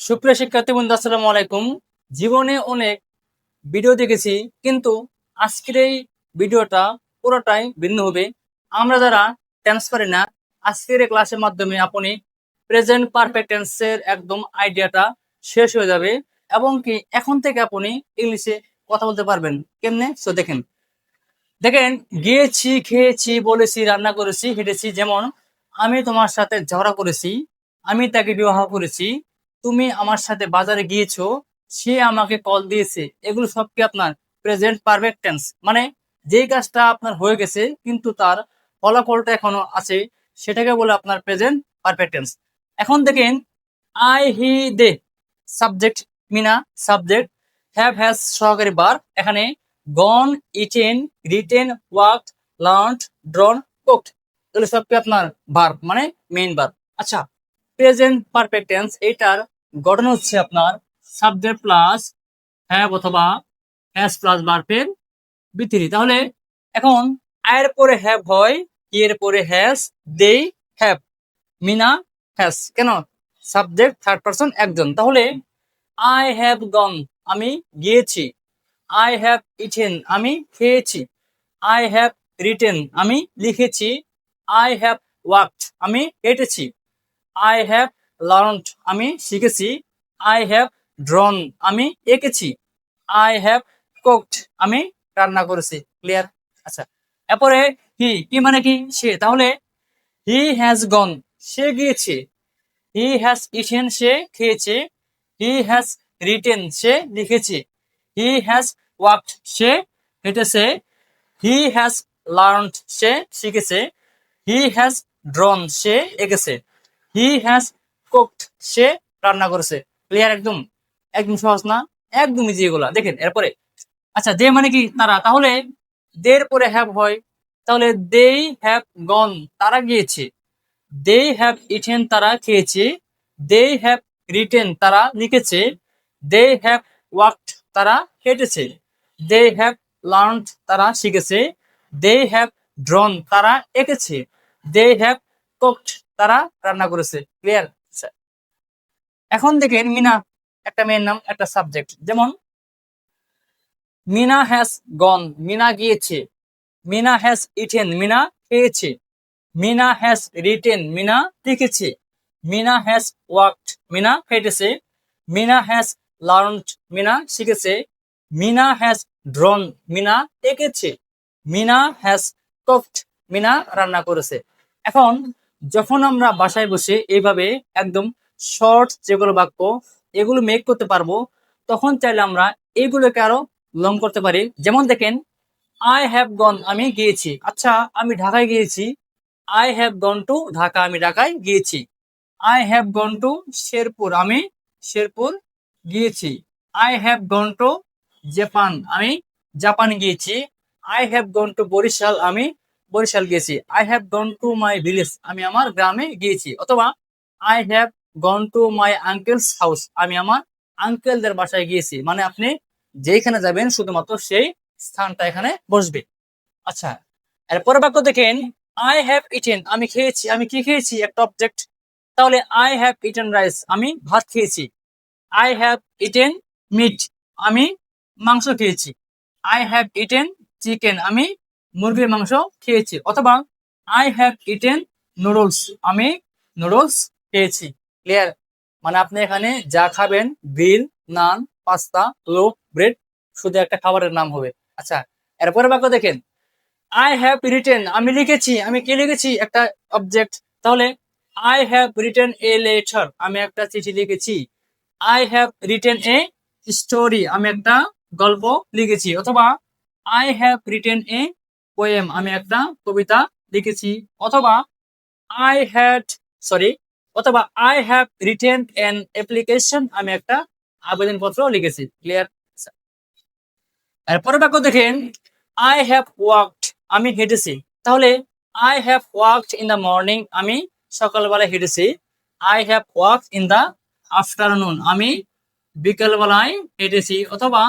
সুপ্রিয় শিক্ষার্থী বন্ধু, আসসালামু আলাইকুম। জীবনে অনেক ভিডিও দেখেছি, কিন্তু আজকের এই ভিডিওটা পুরোটাই ভিন্ন হবে। আমরা যারা টেন্স পারি না, আজকের ক্লাসের মাধ্যমে আপনি প্রেজেন্ট পারফেক্ট টেন্সের একদম আইডিয়াটা শেষ হয়ে যাবে এবং কি এখন থেকে আপনি ইংলিশে কথা বলতে পারবেন। কেমনে? সো দেখেন। দেখেন, গিয়েছি, খেয়েছি, বলেছি, রান্না করেছি, হেঁটেছি, যেমন আমি তোমার সাথে ঝগড়া করেছি, আমি তাকে বিবাহ করেছি তুমি আমার সাথে বাজারে গিয়েছো, সে আমাকে কল দিয়েছে। এগুলো সব কি আপনার প্রেজেন্ট পারফেক্ট টেন্স মানে যেই কাজটা আপনার হয়ে গেছে, কিন্তু তার ফলাফলটা এখনও আছে, সেটাকে বলে আপনার প্রেজেন্ট পারফেক্ট টেন্স এখন দেখেন I he they subject Mina subject have has সহকারী বার এখানে gone eaten written walk learn drawn cooked এগুলো সব কি আপনার বার মানে মেইন বার আচ্ছা প্রেজেন্ট পারফেক্ট টেন্স এটার গঠন হচ্ছে আপনার সাবজেক্ট প্লাস হ্যাভ অথবা হ্যাজ প্লাস ভার্বের বিথিরি তাহলে এখন আয়ের পরে হ্যাভ হয় এর পরে has they have Mina has কেন? সাবজেক্ট থার্ড পারসন একজন। তাহলে আই হ্যাভ গন আমি গিয়েছি। আই হ্যাভ ইটেন আমি খেয়েছি। আই হ্যাভ রিটেন আমি লিখেছি। আই হ্যাভ ওয়ার্কড আমি হেঁটেছি আই হ্যাভ লার্নড আমি শিখেছি। আই হ্যাভ ড্রন আমি এঁকেছি। আই হ্যাভ কুকড আমি রান্না করেছি। ক্লিয়ার আচ্ছা। এরপরে হি কি মানে কি? সে। তাহলে হি হ্যাজ গন সে গিয়েছে। হি হ্যাজ ইটেন সে খেয়েছে। হি হ্যাজ রিটেন সে লিখেছে। হি হ্যাজ ওয়ার্কড সে হেঁটেছে হি হ্যাজ লার্নড সে শিখেছে। হি হ্যাজ ড্রন সে এঁকেছে। হি হ্যাজ কুকড সে রান্না করেছে। ক্লিয়ার একদম? একদম সহজ না? একদম ইজি এগুলা। দেখেন, এরপরে আচ্ছা দে মানে কি তারা? তাহলে দের পরে হ্যাভ হয়। তাহলে দে হ্যাভ গন তারা গিয়েছে। দে হ্যাভ ইটেন তারা খেয়েছে। দে হ্যাভ রিটেন তারা লিখেছে। দে হ্যাভ ওয়ার্কড তারা হেঁটেছে দে হ্যাভ লার্নড তারা শিখেছে। দে হ্যাভ ড্রন তারা এঁকেছে। দে হ্যাভ কুকড তারা রান্না করেছে। ক্লিয়ার এখন দেখেন মিনা, একটা মেয়ের নাম, একটা সাবজেক্ট যেমন, মিনা হ্যাজ গন মিনা গিয়েছে। মিনা হ্যাজ ইটেন মিনা খেয়েছে। মিনা হ্যাজ রিটেন মিনা লিখেছে। মিনা হ্যাজ ওয়ার্কড মিনা হেঁটেছে মিনা হ্যাজ লার্নড মিনা শিখেছে। মিনা হ্যাজ ড্রন মিনা এঁকেছে। মিনা হ্যাজ কুকড মিনা রান্না করেছে। এখন যখন আমরা বাসায় বসে এইভাবে একদম শর্ট যেগুলো বাক্য এগুলো মেক করতে পারব, তখন চাইলে আমরা এগুলোকে আরও লং করতে পারি। যেমন দেখেন আই হ্যাভ গন আমি গিয়েছি। আচ্ছা আমি ঢাকায় গিয়েছি। I have gone to Dhaka, আমি ঢাকায় গিয়েছি। I have gone to Sherpur আমি শেরপুর গিয়েছি। I have gone to Japan আমি জাপান গিয়েছি। I have gone to Barishal, আমি বরিশাল গিয়েছি I have gone to my village আমি আমার গ্রামে গিয়েছি। অথবা I have gone to my uncle's house আমি আমার আঙ্কেলদের বাসায় গিয়েছি। মানে আপনি যেখানে যাবেন, শুধুমাত্র সেই স্থানটা এখানে বসবে। আচ্ছা এরপরে বাক্য দেখেন আই হ্যাভ ইটেন আমি খেয়েছি। আমি কি খেয়েছি? একটা অবজেক্ট তাহলে আই হ্যাভ ইটেন রাইস আমি ভাত খেয়েছি। আই হ্যাভ ইটেন মিট আমি মাংস খেয়েছি। আই হ্যাভ ইটেন চিকেন আমি মুরগির মাংস খেয়েছি, অথবা আই হ্যাভ ইটেন নুডলস আমি নুডলস খেয়েছি। ক্লিয়ার মানে আপনি এখানে যা খাবেন গ্রিল নান, পাস্তা লোক ব্রেড শুধু একটা খাবারের নাম হবে। আচ্ছা এরপরে বাক্য দেখেন। আই হ্যাভ রিটেন আমি লিখেছি, আমি কি লিখেছি? একটা অবজেক্ট তাহলে I have written a letter আমি একটা চিঠি লিখেছি। I have written a story আমি একটা গল্প লিখেছি, অথবা I have written a poem আমি একটা কবিতা লিখেছি, অথবা আই হ্যাড সরি অথবা I have written an application আমি একটা আবেদনপত্র লিখেছি। ক্লিয়ার এরপরে বাক্য দেখেন আই হ্যাভ ওয়ার্কড আমি হেঁটেছি। তাহলে I have walked in the morning আমি সকালবেলায় হেঁটেছি। I have walk in the afternoon আমি বিকেলবেলায় হেঁটেছি। অথবা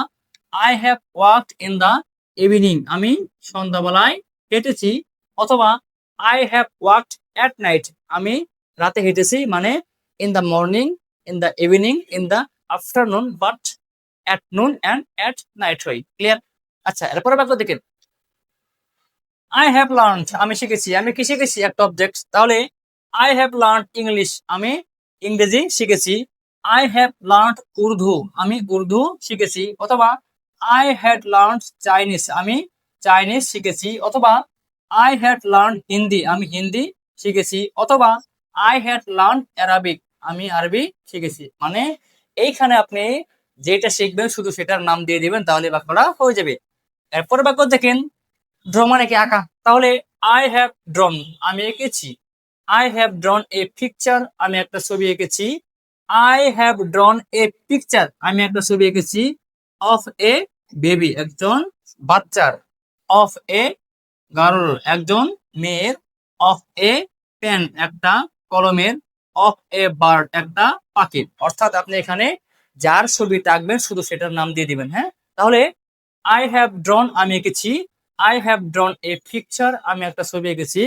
I have walked in the evening আমি সন্ধ্যাবেলায় হেঁটেছি অথবা I have walked at night আমি রাতে হেঁটেছি মানে in the morning in the evening in the afternoon but at noon and at night হয়। ক্লিয়ার আচ্ছা এরপরে বাক্য দেখেন। আই হ্যাভ লার্ন আমি শিখেছি। আমি কি শিখেছি? একটা অবজেক্ট তাহলে আই হ্যাভ লার্ন ইংলিশ আমি ইংরেজি শিখেছি। আই হ্যাভ লার্ন উর্দু, আমি উর্দু শিখেছি। অথবা আই হ্যাড লার্ন চাইনিজ আমি চাইনিজ শিখেছি অথবা আই হ্যাড লার্ন হিন্দি আমি হিন্দি শিখেছি অথবা আই হ্যাড লার্ন অ্যারাবিক আমি আরবি শিখেছি। মানে এইখানে আপনি যেটা শিখবেন শুধু সেটার নাম দিয়ে দিবেন, তাহলে বাক্যটা হয়ে যাবে। এরপরে বাক্য দেখেন। ড্র মানে কি? আঁকা। তাহলে আই হ্যাভ ড্রন আমি এঁকেছি। I have drawn a picture আমি একটা ছবি এঁকেছি। I have drawn a picture আমি একটা ছবি এঁকেছি অফ এ বেবি, একজন বাচ্চার অফ এ গার্ল একজন মেয়ের অফ এ পেন একটা কলমের অফ এ বার্ড একটা পাখির অর্থাৎ আপনি এখানে যার ছবি আঁকবেন শুধু সেটার নাম দিয়ে দিবেন হ্যাঁ? তাহলে আই হ্যাভ ড্রন আমি এঁকেছি। I have drawn a picture আমি একটা ছবি এঁকেছি।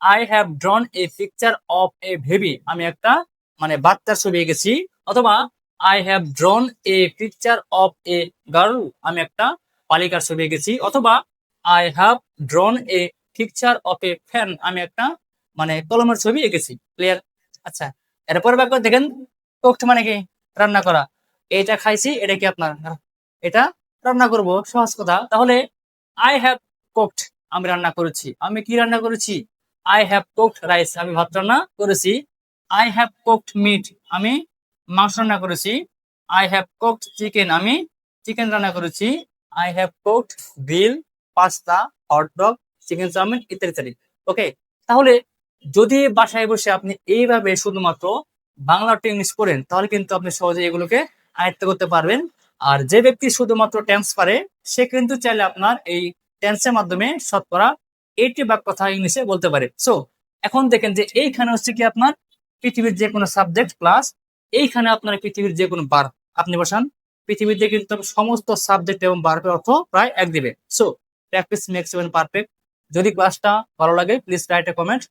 I have drawn a picture of a baby আমি একটা মানে বাচ্চার ছবি এঁকেছি। অথবা I have drawn a picture of a girl আমি একটা বালিকার ছবি এঁকেছি। অথবা I have drawn a picture of a fan আমি একটা মানে কলমের ছবি এঁকেছি। ক্লিয়ার আচ্ছা এরপর ব্যাপার দেখেন। কোকড মানে কি? রান্না করা। এটা খাইছি, এটা কি আপনার? এটা রান্না করব, সহজ কথা। তাহলে আই হ্যাভ কোকড আমি রান্না করেছি। আমি কি রান্না করেছি? আই হ্যাভ কোকড রাইস আমি ভাত রান্না করেছি। আই হ্যাভ কোকড মিট আমি মাংস রান্না করেছি। আই হ্যাভ কোকড চিকেন আমি চিকেন রান্না করেছি। I have cooked grill pasta hot dog chicken chow mein ইত্যাদি। ইত্যাদি ওকে তাহলে যদি বাসায় বসে আপনি এইভাবে শুধুমাত্র বাংলা ইংলিশ করেন তাহলে কিন্তু আপনি সহজে এগুলোকে আয়ত্ত করতে পারবেন। আর যে ব্যক্তি শুধুমাত্র টেন্স পারে, সে কিন্তু চাইলে আপনার এই টেন্সের মাধ্যমে শতকরা এইটি বাক কথা ইংলিশে বলতে পারে। সো এখন দেখেন যে এইখানে হচ্ছে কি আপনার পৃথিবীর যে কোনো সাবজেক্ট প্লাস এইখানে আপনার পৃথিবীর যে কোনো বার আপনি বসান, পৃথিবীতে কিন্তু সমস্ত সাবজেক্ট এবং বার্বের অর্থ প্রায় এক দিবে। So practice makes even perfect যদি ক্লাসটা ভালো লাগে please write a comment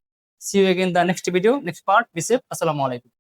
see you again the next video next part be safe আসসালামু আলাইকুম